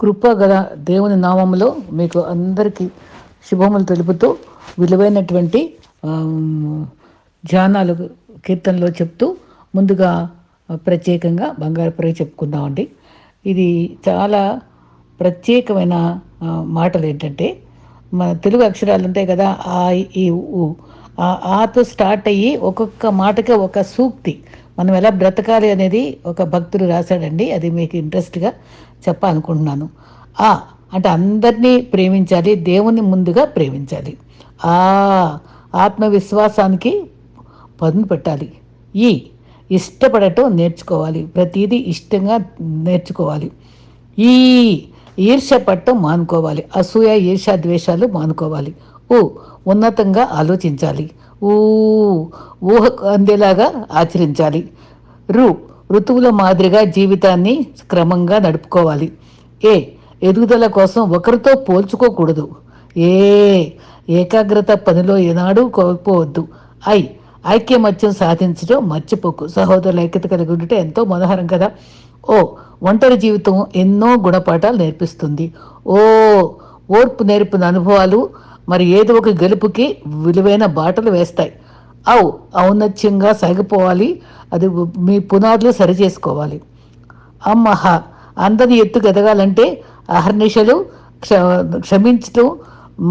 కృప గల దేవుని నామములో మీకు అందరికీ శుభములు తెలుపుతూ విలువైనటువంటి ధ్యానాలు కీర్తనలో చెప్తూ ముందుగా ప్రత్యేకంగా బంగారు ప్రే చెప్పుకుందామండి. ఇది చాలా ప్రత్యేకమైన మాటలు ఏంటంటే మన తెలుగు అక్షరాలు ఉంటాయి కదా ఆ ఈ ఊ. ఆతో స్టార్ట్ అయ్యి ఒక్కొక్క మాటకే ఒక సూక్తి. మనం ఎలా బ్రతకాలి అనేది ఒక భక్తుడు రాశాడండి. అది మీకు ఇంట్రెస్ట్గా చెప్పాలనుకుంటున్నాను. ఆ అంటే అందరినీ ప్రేమించాలి దేవుని ముందుగా ప్రేమించాలి. ఆ ఆత్మవిశ్వాసానికి పదును పెట్టాలి. ఈ ఇష్టపడటం నేర్చుకోవాలి. ప్రతిదీ ఇష్టంగా నేర్చుకోవాలి. ఈ ఈర్ష్య పట్టం మానుకోవాలి. అసూయ ఈర్ష్య ద్వేషాలు మానుకోవాలి. ఓ ఉన్నతంగా ఆలోచించాలి. ఊ ఊహకు అందేలాగా ఆచరించాలి. రు ఋతువుల మాదిరిగా జీవితాన్ని క్రమంగా నడుపుకోవాలి. ఏ ఎదుగుదల కోసం ఒకరితో పోల్చుకోకూడదు. ఏ ఏకాగ్రత పనిలో ఏనాడు కోల్పోవద్దు. ఐ ఐక్యమత్యం సాధించడం మర్చిపోకు. సహోదరుల ఐక్యత కలిగి ఉంటే ఎంతో మనోహరం కదా. ఓ ఒంటరి జీవితం ఎన్నో గుణపాఠాలు నేర్పిస్తుంది. ఓ ఓర్పు నేర్పిన అనుభవాలు మరి ఏదో ఒక గెలుపుకి విలువైన బాటలు వేస్తాయి. అవు ఔన్నత్యంగా సాగిపోవాలి. అది మీ పునాదులు సరిచేసుకోవాలి అమ్మహ అందరి ఎత్తుకు ఎదగాలంటే అహర్నిశలు క్ష క్షమించటం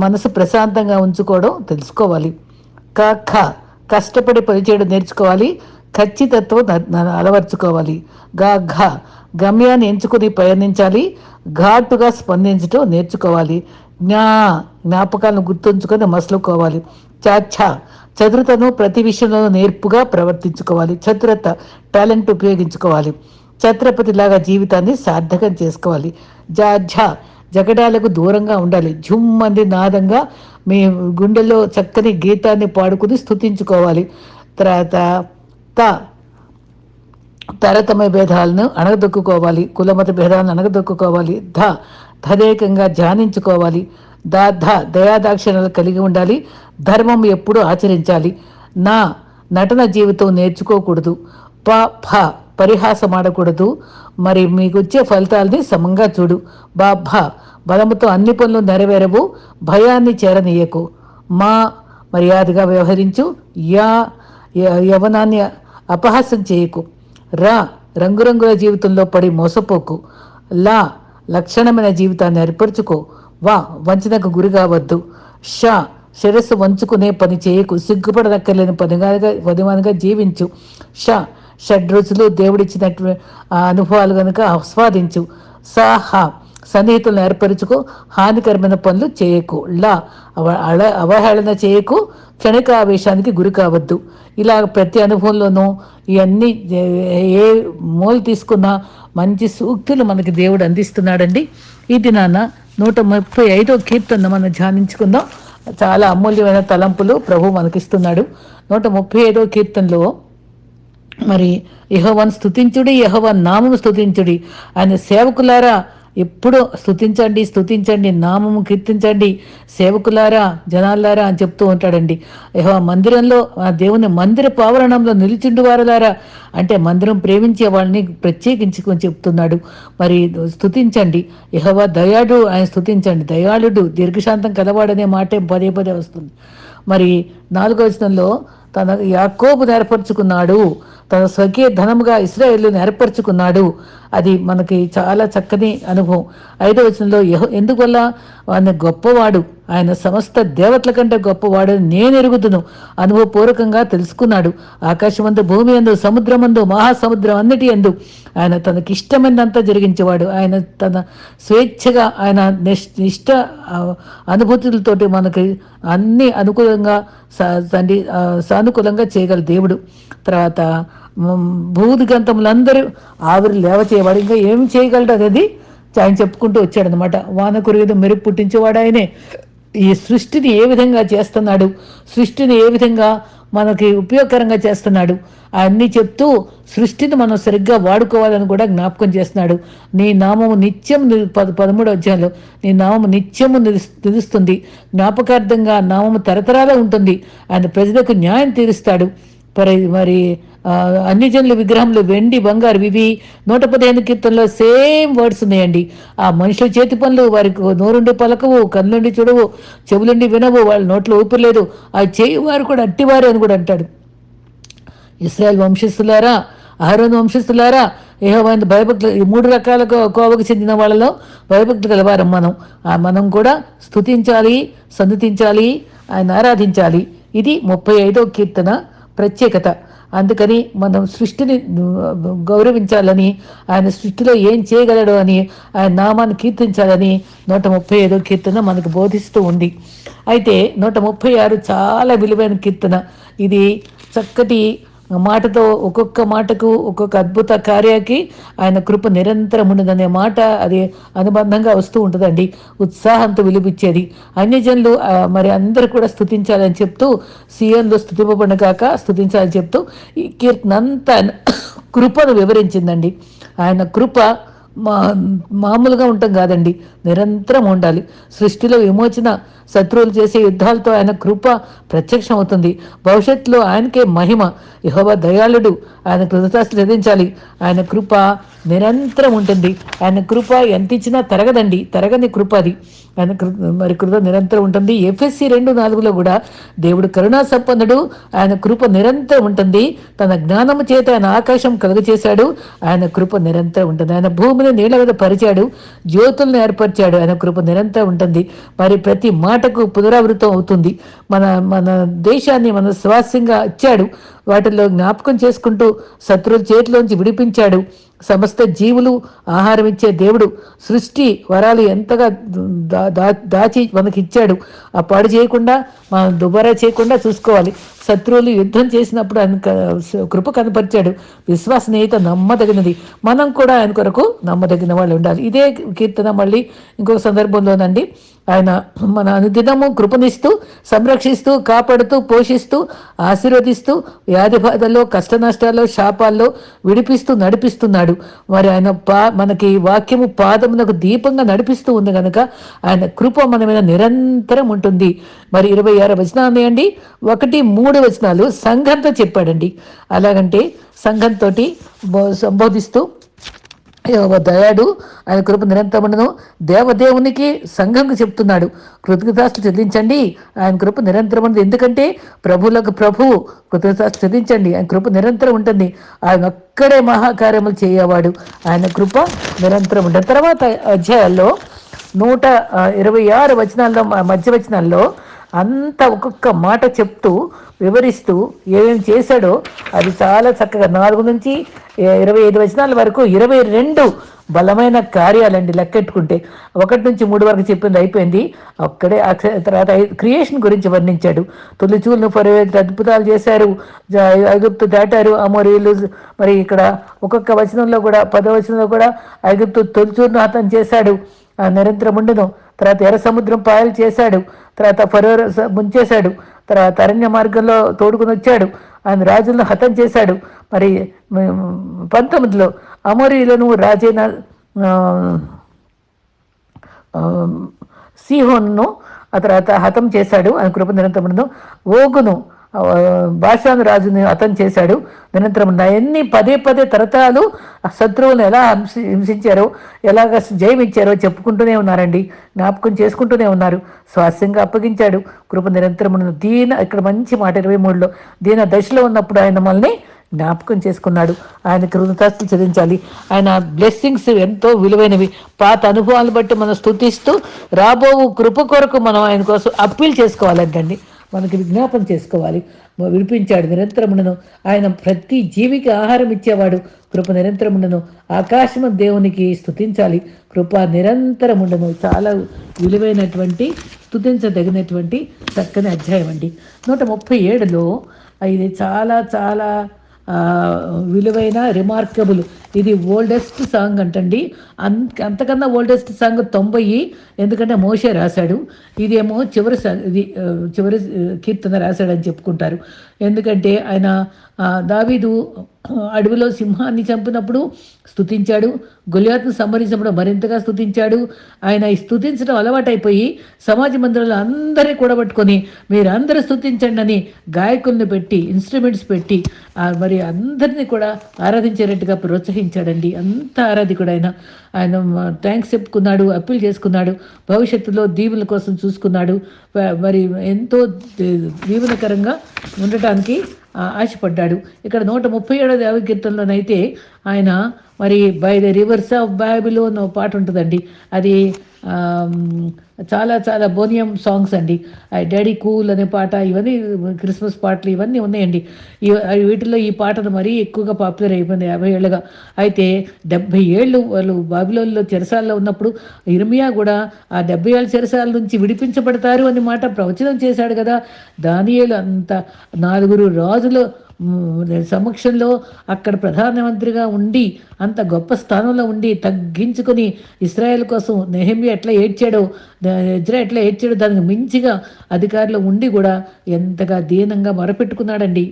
మనసు ప్రశాంతంగా ఉంచుకోవడం తెలుసుకోవాలి. క ఖ కష్టపడి పనిచేయడం నేర్చుకోవాలి. ఖచ్చితత్వం అలవర్చుకోవాలి. గా ఘ గమ్యాన్ని ఎంచుకుని ప్రయాణించాలి. ఘాటుగా స్పందించడం నేర్చుకోవాలి. జ్ఞా జ్ఞాపకాలను గుర్తుంచుకొని మసలుకోవాలి చాచా చతురతను ప్రతి విషయంలో నేర్పుగా ప్రవర్తించుకోవాలి. చతురత టాలెంట్ ఉపయోగించుకోవాలి. ఛత్రపతిలాగా జీవితాన్ని సార్థకం చేసుకోవాలి. జాఝా జగడాలకు దూరంగా ఉండాలి. జుమ్మంది నాదంగా మీ గుండెల్లో చక్కని గీతాన్ని పాడుకుని స్థుతించుకోవాలి తర్వాత త తరతమ భేదాలను అణగదొక్కుకోవాలి. కులమత భేదాలను అణగదొక్కుకోవాలి. ధ తదేకంగా ధ్యానించుకోవాలి. దా ధ కలిగి ఉండాలి. ధర్మం ఎప్పుడూ ఆచరించాలి. నా నటన జీవితం నేర్చుకోకూడదు. ప ఫ పరిహాసం ఆడకూడదు మరి మీకు వచ్చే ఫలితాలని సమంగా చూడు. బా భ బలముతో అన్ని పనులు నెరవేరవు. భయాన్ని చేరనీయకు. మా మర్యాదగా వ్యవహరించు. యా యవనాన్ని అపహాసం చేయకు. రా రంగురంగుల జీవితంలో పడి మోసపోకు. లా లక్షణమైన జీవితాన్ని ఏర్పరచుకో. వా వంచనకు గురి కావద్దు షా శిరస్సు వంచుకునే పని చేయకు. సిగ్గుపడనక్కర్లేని పనిగా పనిమానిగా జీవించు. షా షడ్ రోజులు దేవుడిచ్చినటువంటి అనుభవాలు కనుక ఆస్వాదించు. సాహా సన్నిహితులను ఏర్పరచుకో హానికరమైన పనులు చేయకు. లా అవ అల- అవహేళన చేయకు. క్షణిక ఆవేశానికి గురి కావద్దు. ఇలా ప్రతి అనుభవంలోనూ ఇవన్నీ ఏ- మూలు తీసుకున్నా మంచి సూక్తులు మనకి దేవుడు అందిస్తున్నాడండి. ఇది నాన్న నూట ముప్పై ఐదో కీర్తన మనం ధ్యానించుకుందాం. చాలా అమూల్యమైన తలంపులు ప్రభు మనకిస్తున్నాడు. నూట ముప్పై ఐదో కీర్తనలో మరి యహోవన్ స్తుతించుడి యహోవన్ నామం స్థుతించుడి ఆయన సేవకులారా ఎప్పుడూ స్థుతించండి స్థుతించండి నామము కీర్తించండి సేవకులారా జనాలారా అని చెప్తూ ఉంటాడండి. యహో మందిరంలో ఆ దేవుని మందిర పావరణంలో నిలిచిండు వారలారా అంటే మందిరం ప్రేమించే వాళ్ళని ప్రత్యేకించుకొని చెప్తున్నాడు. మరి స్థుతించండి యహోవా దయాడు ఆయన స్థుతించండి దయాళుడు దీర్ఘశాంతం కలవాడనే మాటే పదే పదే వస్తుంది. మరి నాలుగో వచనంలో తన యాకోబు ఏర్పరచుకున్నాడు తన స్వకీయ ధనముగా ఇస్రాయేల్ని ఏర్పరచుకున్నాడు. అది మనకి చాలా చక్కని అనుభవం. ఐదో వచనంలో ఎందువల్ల ఆయన గొప్పవాడు? ఆయన సమస్త దేవతల కంటే గొప్పవాడు నేను ఎరుగుదును. అనుభవపూర్వకంగా తెలుసుకున్నాడు. ఆకాశమందు భూమి ఎందు సముద్రమందు మహాసముద్రం అన్నిటి ఎందు ఆయన తనకి ఇష్టమైనంతా జరిగించేవాడు. ఆయన తన స్వేచ్ఛగా ఆయన నిష్- ఇష్ట అనుభూతులతోటి మనకి అన్ని అనుకూలంగా తండ్రి సానుకూలంగా చేయగల దేవుడు. తర్వాత భూదిగంతములందరూ ఆవిరి లేవ చేయవాడు ఇంకా ఏం చేయగలడు అది ఆయన చెప్పుకుంటూ వచ్చాడనమాట వాన కురిగదు మెరుపు పుట్టించేవాడు ఆయనే ఈ సృష్టిని ఏ విధంగా చేస్తున్నాడు? సృష్టిని ఏ విధంగా మనకి ఉపయోగకరంగా చేస్తున్నాడు? అన్నీ చెప్తూ సృష్టిని మనం సరిగ్గా వాడుకోవాలని కూడా జ్ఞాపకం చేస్తున్నాడు. నీ నామము నిత్యం పద పదమూడు అధ్యాయంలో నీ నామము నిత్యము నిలుస్తుంది. జ్ఞాపకార్థంగా నామము తరతరాల ఉంటుంది. ఆయన ప్రజలకు న్యాయం తీరుస్తాడు. మరి మరి అన్యజనుల విగ్రహంలో వెండి బంగారు ఇవి నూట పదిహేను కీర్తనలో సేమ్ వర్డ్స్ ఉన్నాయండి. ఆ మనుషుల చేతి పనులు వారికి నోరుండి పలకవు కళ్ళుండి చూడవు చెవులుండి వినవు వాళ్ళ నోట్లో ఊపిరలేదు. ఆ చేయి వారు కూడా అట్టివారు అని కూడా అంటాడు. ఇస్రాయల్ వంశస్థులారా అహరోన్ వంశస్థులారా ఏహోవైన భయభక్తులు ఈ మూడు రకాల కోవకు చెందిన వాళ్ళలో భయభక్తులు గలవారం మనం. ఆ మనం కూడా స్తుతించాలి సన్నుతించాలి ఆయన ఆరాధించాలి. ఇది ముప్పై ఐదో కీర్తన ప్రత్యేకత. అందుకని మనం సృష్టిని గౌరవించాలని ఆయన సృష్టిలో ఏం చేయగలడు అని ఆయన నామాన్ని కీర్తించాలని నూట ముప్పై ఐదో కీర్తన మనకు బోధిస్తూ ఉంది. అయితే నూట ముప్పై ఆరు చాలా విలువైన కీర్తన. ఇది చక్కటి మాటతో ఒక్కొక్క మాటకు ఒక్కొక్క అద్భుత కార్యానికి ఆయన కృప నిరంతరం ఉండదనే మాట అది అనుబంధంగా వస్తూ ఉంటుందండి. ఉత్సాహంతో విలుపిచ్చేది అన్యజనులు మరి అందరూ కూడా స్థుతించాలని చెప్తూ సీఎంలో స్థుతింపబడిన కాక స్థుతించాలని చెప్తూ ఈ కీర్తన అంతా కృపను వివరించిందండి. ఆయన కృప మా మామూలుగా ఉంటాం కాదండి. నిరంతరం ఉండాలి. సృష్టిలో విమోచన శత్రువులు చేసే యుద్ధాలతో ఆయన కృప ప్రత్యక్షం అవుతుంది. భవిష్యత్తులో ఆయనకే మహిమ. యహోవ దయాళుడు. ఆయన కృతజ్ఞతలు చెల్లించాలి. ఆయన కృప నిరంతరం ఉంటుంది. ఆయన కృప ఎంత ఇచ్చినా తరగదండి. తరగని కృప అది. ఆయన కృ మరి కృత నిరంతరం ఉంటుంది. ఎఫ్ఎస్సి రెండు నాలుగులో కూడా దేవుడు కరుణా సంపన్నుడు. ఆయన కృప నిరంతరం ఉంటుంది. తన జ్ఞానము చేత ఆయన ఆకాశం కలుగచేశాడు ఆయన కృప నిరంతరం ఉంటుంది. ఆయన భూమిని నీళ్ళ మీద పరిచాడు. జ్యోతులను ఏర్పరిచాడు. ఆయన కృప నిరంతరం ఉంటుంది. మరి ప్రతి మాటకు పునరావృతం అవుతుంది. మన మన దేశాన్ని మన స్వాస్యంగా ఇచ్చాడు. వాటిల్లో జ్ఞాపకం చేసుకుంటూ శత్రువుల చేతిలోంచి విడిపించాడు. సమస్త జీవులు ఆహారం ఇచ్చే దేవుడు. సృష్టి వరాలు ఎంతగా దాచి మనకి ఇచ్చాడు ఆ పాడు చేయకుండా మనం దుబారా చేయకుండా చూసుకోవాలి. శత్రువులు యుద్ధం చేసినప్పుడు ఆయన కృప కనపరిచాడు. విశ్వాసనీయత నమ్మదగినది. మనం కూడా ఆయన కొరకు నమ్మదగిన వాళ్ళు ఉండాలి. ఇదే కీర్తన మళ్ళీ ఇంకొక సందర్భంలోనండి. ఆయన మన అనుదినము కృపనిస్తూ సంరక్షిస్తూ కాపాడుతూ పోషిస్తూ ఆశీర్వదిస్తూ వ్యాధి బాధల్లో కష్ట నష్టాల్లో శాపాల్లో విడిపిస్తూ నడిపిస్తున్నాడు. మరి ఆయన పా మనకి వాక్యము పాదమునకు దీపంగా నడిపిస్తూ ఉంది కనుక ఆయన కృప మన మీద నిరంతరం ఉంటుంది. మరి ఇరవై ఆరు వచనాలు ఉన్నాయండి ఒకటి మూడు వచనాలు సంఘంతో చెప్పాడండి. అలాగంటే సంఘంతో సంబోధిస్తూ దయాడు ఆయన కృప నిరంతరమును దేవదేవునికి సంఘంకు చెప్తున్నాడు. కృతజ్ఞతాస్తులు చెల్లించండి. ఆయన కృప నిరంతరం ఉండదు ఎందుకంటే ప్రభువులకు ప్రభువు కృతజ్ఞతాస్తులు చెల్లించండి. ఆయన కృప నిరంతరం ఉంటుంది. ఆయన ఒక్కడే మహాకార్యములు చేయవాడు. ఆయన కృప నిరంతరం ఉంటుంది తర్వాత అధ్యాయాల్లో నూట ఇరవై ఆరు వచనాల్లో మధ్య వచనాల్లో అంత ఒక్కొక్క మాట చెప్తూ వివరిస్తూ ఏమేమి చేశాడో అది చాలా చక్కగా నాలుగు నుంచి ఇరవై ఐదు వచనాల వరకు ఇరవై రెండు బలమైన కార్యాలండి లెక్కెట్టుకుంటే. ఒకటి నుంచి మూడు వరకు చెప్పింది అయిపోయింది. అక్కడే అక్ష- తర్వాత క్రియేషన్ గురించి వర్ణించాడు. తొలిచూలను పర్యవేక్ష అద్భుతాలు చేశారు. ఐగుప్తు దాటారు. అమోరీలు మరి ఇక్కడ ఒక్కొక్క వచనంలో కూడా పదవచనంలో కూడా ఐగుప్తు తొలిచూరును హతం చేశాడు. ఆ నిరంతరం ఉండను. తర్వాత ఎర్ర సముద్రం పాయలు చేశాడు. తర్వాత ఫరో ముంచేశాడు. తర్వాత అరణ్య మార్గంలో తోడుకుని వచ్చాడు. ఆయన రాజులను హతం చేశాడు. మరి పంతొమ్మిదిలో అమోరీలను రాజైన సిహోన్ను ఆ, తర్వాత హతం చేశాడు. ఆయన కృప నిరంతరమును ఓగును భాషాను రాజుని హతం చేశాడు. నిరంతరం ఎన్ని పదే పదే తరతరాలు ఆ శత్రువులను ఎలా హింసి హింసించారో ఎలాగ జయమిచ్చారో చెప్పుకుంటూనే ఉన్నారండి. జ్ఞాపకం చేసుకుంటూనే ఉన్నారు. స్వాస్యంగా అప్పగించాడు. కృప నిరంతరం దీన ఇక్కడ మంచి మాట ఇరవై మూడులో దీన దశలో ఉన్నప్పుడు ఆయన మనల్ని జ్ఞాపకం చేసుకున్నాడు. ఆయన కృతజ్ఞతలు చెల్లించాలి. ఆయన బ్లెస్సింగ్స్ ఎంతో విలువైనవి. పాత అనుభవాలను బట్టి మనం స్తుతిస్తూ రాబో కృప కొరకు మనం ఆయన కోసం అప్పీల్ చేసుకోవాలంటండి. మనకి విజ్ఞాపం చేసుకోవాలి. విడిపించాడు నిరంతరముండను. ఆయన ప్రతి జీవికి ఆహారం ఇచ్చేవాడు. కృప నిరంతరముండను. ఆకాశం దేవునికి స్థుతించాలి కృప నిరంతరముండను. చాలా విలువైనటువంటి స్థుతించదగినటువంటి చక్కని అధ్యాయం అండి. నూట ముప్పై ఏడులో ఇది చాలా చాలా విలువైన రిమార్కబుల్ ఇది ఓల్డెస్ట్ సాంగ్ అంటండి. అంత అంతకన్నా ఓల్డెస్ట్ సాంగ్ తొంభై ఎందుకంటే మోషే రాశాడు. ఇదేమో చివరి ఇది చివరి కీర్తన రాశాడని చెప్పుకుంటారు. ఎందుకంటే ఆయన దావీదు అడవిలో సింహాన్ని చంపినప్పుడు స్థుతించాడు గొలియాత్ను సంహరించినప్పుడు మరింతగా స్థుతించాడు ఆయన ఈ స్థుతించడం అలవాటైపోయి సమాజ మందిరంలో అందరినీ కూడబట్టుకొని మీరు స్థుతించండి అని గాయకుల్ని పెట్టి ఇన్స్ట్రుమెంట్స్ పెట్టి మరి అందరినీ కూడా ఆరాధించేటట్టుగా అనుగ్రహించాడండి. అంత ఆరాధికుడు ఆయన ఆయన థ్యాంక్స్ చెప్పుకున్నాడు అప్పీల్ చేసుకున్నాడు భవిష్యత్తులో దీవుల కోసం చూసుకున్నాడు. మరి ఎంతో దీవులకరంగా ఉండటానికి ఆశపడ్డాడు. ఇక్కడ నూట ముప్పై ఏడో దేవకీర్తనలోనైతే ఆయన మరి by the rivers of Bible పాట ఉంటుందండి. అది చాలా చాలా బోనియం సాంగ్స్ అండి. డాడీ కూల్ అనే పాట ఇవన్నీ క్రిస్మస్ పాటలు ఇవన్నీ ఉన్నాయండి. వీటిలో ఈ పాటను మరీ ఎక్కువగా పాపులర్ అయిపోయింది యాభై ఏళ్ళుగా. అయితే డెబ్బై ఏళ్ళు వాళ్ళు బాబిలోల్లో చెరసాల్లో ఉన్నప్పుడు ఇర్మియా కూడా ఆ డెబ్బై ఏళ్ళ చెరసాల నుంచి విడిపించబడతారు అని మాట ప్రవచనం చేశాడు కదా. దానియేలు అంత నాలుగురు రాజులు సమక్షంలో అక్కడ ప్రధానమంత్రిగా ఉండి అంత గొప్ప స్థానంలో ఉండి తగ్గించుకొని ఇస్రాయేల్ కోసం నెహమి ఎట్లా ఏడ్చాడో ఎజ్రా ఎట్లా ఏడ్చాడో దానికి మించిగా అధికారులు ఉండి కూడా ఎంతగా దీనంగా మొరపెట్టుకున్నాడండి.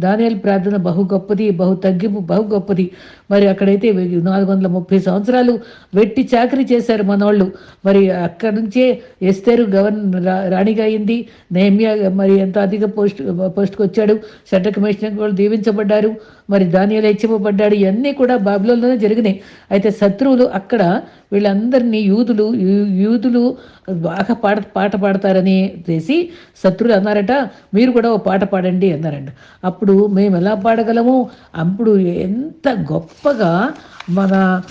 దానియాల ప్రార్థన బహు గొప్పది బహు తగ్గింపు బహు గొప్పది. మరి అక్కడైతే నాలుగు వందల ముప్పై సంవత్సరాలు వెట్టి చాకరీ చేశారు మనోళ్ళు. మరి అక్కడ నుంచే ఎస్తేరు గవర్నర్ రాణిగా అయింది. నేమియా మరి ఎంత అధిక పోస్ట్ పోస్ట్కి వచ్చాడు సెంట్రల్ కమిషనర్ కూడా దీవించబడ్డారు. మరి దానియాలు హెచ్చింపబడ్డాడు. ఇవన్నీ కూడా బాబులోనే జరిగినాయి. అయితే శత్రువులు అక్కడ వీళ్ళందరినీ యూదులు యూదులు బాగా పాట పాట పాడతారని చేసి శత్రువులు అన్నారట మీరు కూడా ఓ పాట పాడండి అన్నారంట. అప్పుడు మేము ఎలా పాడగలము? అప్పుడు ఎంత గొప్పగా మన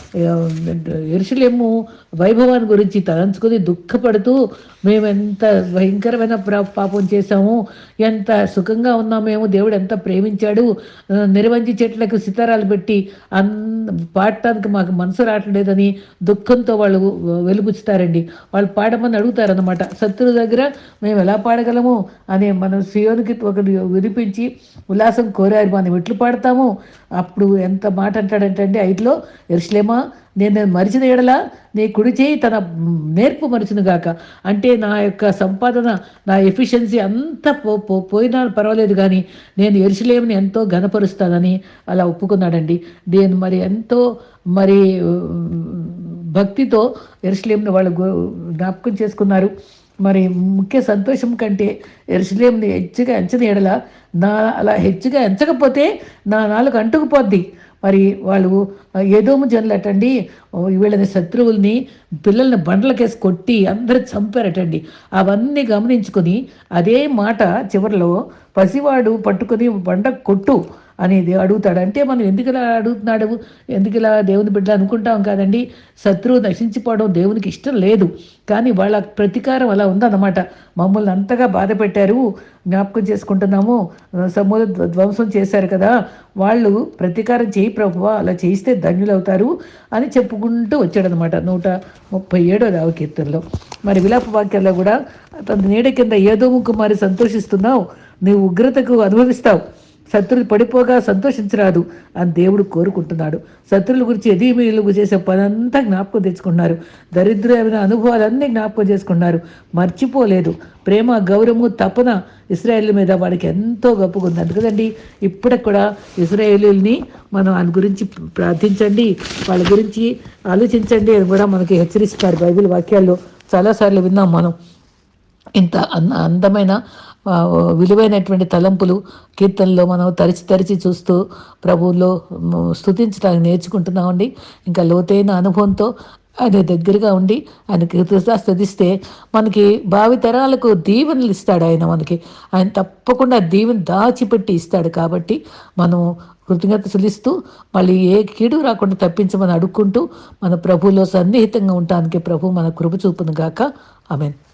ఎరుసలేము వైభవాన్ని గురించి తలంచుకొని దుఃఖపడుతూ మేము ఎంత భయంకరమైన పాపం చేశాము ఎంత సుఖంగా ఉన్నామేమో దేవుడు ఎంత ప్రేమించాడు నిర్వంచి చెట్లకు సితారాలు పెట్టి అన్ పాడటానికి మాకు మనసు రావట్లేదని దుఃఖంతో వాళ్ళు వెలుగుచ్చుతారండి. వాళ్ళు పాడమని అడుగుతారనమాట శత్రువు దగ్గర మేము ఎలా పాడగలము అని మనం సియోనికి ఒకటి వినిపించి ఉల్లాసం కోరారు. మనం ఎట్లు పాడతాము? అప్పుడు ఎంత మాట అంటాడంటే ఐదులో ఎరుసలేమా నేను మరిచిన ఎడల నీ కుడి చేయి తన నేర్పు మరిచిన గాక. అంటే నా యొక్క సంపాదన నా ఎఫిషియన్సీ అంతా పో పో పోయినా పర్వాలేదు కానీ నేను ఎరుసలేమని ఎంతో ఘనపరుస్తానని అలా ఒప్పుకున్నాడండి. నేను మరి ఎంతో మరి భక్తితో ఎరుసలేంని వాళ్ళు జ్ఞాపకం చేసుకున్నారు. మరి ముఖ్య సంతోషం కంటే ఎరుసలేంని హెచ్చుగా ఎంచని ఎడల నా అలా హెచ్చుగా ఎంచకపోతే నా నాలుగు అంటుకుపోద్ది. మరి వాళ్ళు ఏదోము జనులటండి వీళ్ళని శత్రువుల్ని పిల్లల్ని బండ్లకేసి కొట్టి అందరు చంపారటండి. అవన్నీ గమనించుకొని అదే మాట చివరిలో పసివాడు పట్టుకొని బండ కొట్టు అనేది అడుగుతాడు. అంటే మనం ఎందుకు ఇలా అడుగుతున్నాడు? ఎందుకు ఇలా దేవుని బిడ్డ అనుకుంటాం కాదండి? శత్రువు నశించిపోవడం దేవునికి ఇష్టం లేదు. కానీ వాళ్ళ ప్రతీకారం అలా ఉందన్నమాట. మమ్మల్ని అంతగా బాధ పెట్టారు. జ్ఞాపకం చేసుకుంటున్నాము. సమూల ధ్వంసం చేశారు కదా. వాళ్ళు ప్రతీకారం చేయి ప్రభు అలా చేయిస్తే ధన్యులవుతారు అని చెప్పుకుంటూ వచ్చాడనమాట నూట ముప్పై ఏడో దావకీర్తనలో మరి విలాప వాక్యాల్లో కూడా తన నీడ కింద ఏదో కుమారి సంతోషిస్తున్నావు. నీ ఉగ్రతకు అనుభవిస్తావు. శత్రులు పడిపోగా సంతోషించరాదు అని దేవుడు కోరుకుంటున్నాడు. శత్రుల గురించి ఎదిమీలు చేసే పనంతా జ్ఞాపకం తెచ్చుకున్నారు. దరిద్రమైన అనుభవాలన్నీ జ్ఞాపకం చేసుకున్నారు. మర్చిపోలేదు. ప్రేమ గౌరవము తపన ఇస్రాయేల్ మీద వాడికి ఎంతో గొప్పగా ఉంది అందుకదండి ఇప్పటికి కూడా ఇస్రాయేలీల్ని మనం వాళ్ళ గురించి ప్రార్థించండి. వాళ్ళ గురించి ఆలోచించండి అని కూడా మనకి హెచ్చరిస్తారు బైబిల్ వాక్యాల్లో. చాలాసార్లు విన్నాం మనం. ఇంత అందమైన విలువైనటువంటి తలంపులు కీర్తనలో మనం తరిచి తరిచి చూస్తూ ప్రభువులో స్థుతించడానికి నేర్చుకుంటున్నామండి. ఇంకా లోతైన అనుభవంతో ఆయన దగ్గరగా ఉండి ఆయన కృతజ్ఞత స్థుతిస్తే మనకి భావితరాలకు దీవెనలు ఇస్తాడు ఆయన మనకి. ఆయన తప్పకుండా దీవెన దాచిపెట్టి ఇస్తాడు కాబట్టి మనం కృతజ్ఞత చెల్లిస్తూ మళ్ళీ ఏ కీడు రాకుండా తప్పించమని అడుక్కుంటూ మన ప్రభులో సన్నిహితంగా ఉండటానికి ప్రభు మన కృప చూపును గాక. ఆమెను.